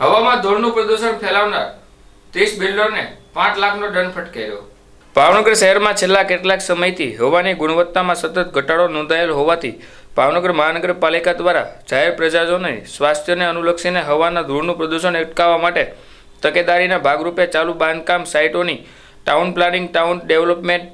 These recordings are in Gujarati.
હવામાં ધૂળનું પ્રદૂષણ ફેલાવનાર ત્રીસ બિલ્ડરને પાંચ લાખનો દંડ ફટકાર્યો. ભાવનગર શહેરમાં છેલ્લા કેટલાક સમયથી હવાની ગુણવત્તામાં સતત ઘટાડો નોંધાયેલ હોવાથી ભાવનગર મહાનગરપાલિકા દ્વારા જાહેર પ્રજાજનોને સ્વાસ્થ્યને અનુલક્ષીને હવાના ધૂળનું પ્રદૂષણ અટકાવવા માટે તકેદારીના ભાગરૂપે ચાલુ બાંધકામ સાઇટોની ટાઉન પ્લાનિંગ, ટાઉન ડેવલપમેન્ટ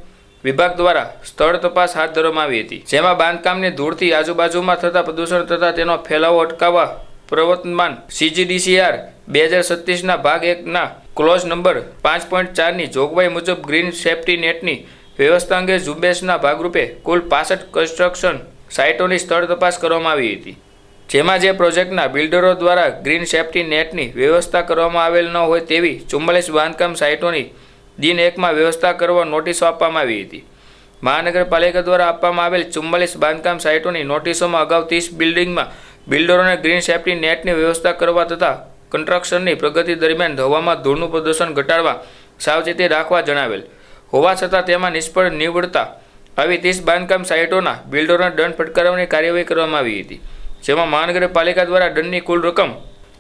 વિભાગ દ્વારા સ્થળ તપાસ હાથ ધરવામાં આવી હતી, જેમાં બાંધકામની ધૂળથી આજુબાજુમાં થતા પ્રદૂષણ તથા તેનો ફેલાવો અટકાવવા પ્રવર્તમાન સીજીડીસીઆર બે હજાર સત્તીસના ભાગ એકના ક્લોઝ નંબર પાંચ પોઈન્ટ ચારની જોગવાઈ મુજબ ગ્રીન સેફ્ટી નેટની વ્યવસ્થા અંગે ઝુંબેશના ભાગરૂપે કુલ પાસઠ કન્સ્ટ્રક્શન સાઇટોની સ્થળ તપાસ કરવામાં આવી હતી. જેમાં જે પ્રોજેક્ટના બિલ્ડરો દ્વારા ગ્રીન સેફ્ટી નેટની વ્યવસ્થા કરવામાં આવેલ ન હોય તેવી ચુમ્માલીસ બાંધકામ સાઇટોની દિન એકમાં વ્યવસ્થા કરવા નોટિસો આપવામાં આવી હતી. મહાનગરપાલિકા દ્વારા આપવામાં આવેલ ચુમ્માલીસ બાંધકામ સાઇટોની નોટિસોમાં અગાઉ ત્રીસ બિલ્ડિંગમાં બિલ્ડરોને ગ્રીન સેફ્ટી નેટની વ્યવસ્થા કરવા તથા કન્સ્ટ્રક્શનની પ્રગતિ દરમિયાન હવામાં ધૂળનું પ્રદૂષણ ઘટાડવા સાવચેતી રાખવા જણાવેલ. હોવા છતાં તેમાં નિષ્ફળ નીવડતા આવી ત્રીસ બાંધકામ સાઇટોના બિલ્ડરોને દંડ ફટકારવાની કાર્યવાહી કરવામાં આવી હતી, જેમાં મહાનગરપાલિકા દ્વારા દંડની કુલ રકમ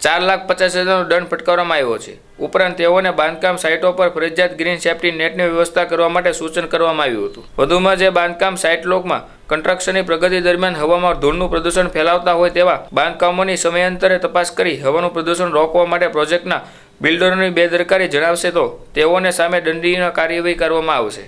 ચાર લાખ પચાસ હજારનો દંડ ફટકારવામાં આવ્યો છે. ઉપરાંત તેઓને બાંધકામ સાઇટો પર ફરજિયાત ગ્રીન સેફ્ટી નેટની વ્યવસ્થા કરવા માટે સૂચન કરવામાં આવ્યું હતું. વધુમાં જે બાંધકામ સાઇટ લોકમાં કન્સ્ટ્રક્શનની પ્રગતિ દરમિયાન હવામાં ધૂળનું પ્રદૂષણ ફેલાવતા હોય તેવા બાંધકામોની સમયાંતરે તપાસ કરી હવાનું પ્રદૂષણ રોકવા માટે પ્રોજેક્ટના બિલ્ડરોની બેદરકારી જણાવશે તો તેઓને સામે દંડીય કાર્યવાહી કરવામાં આવશે.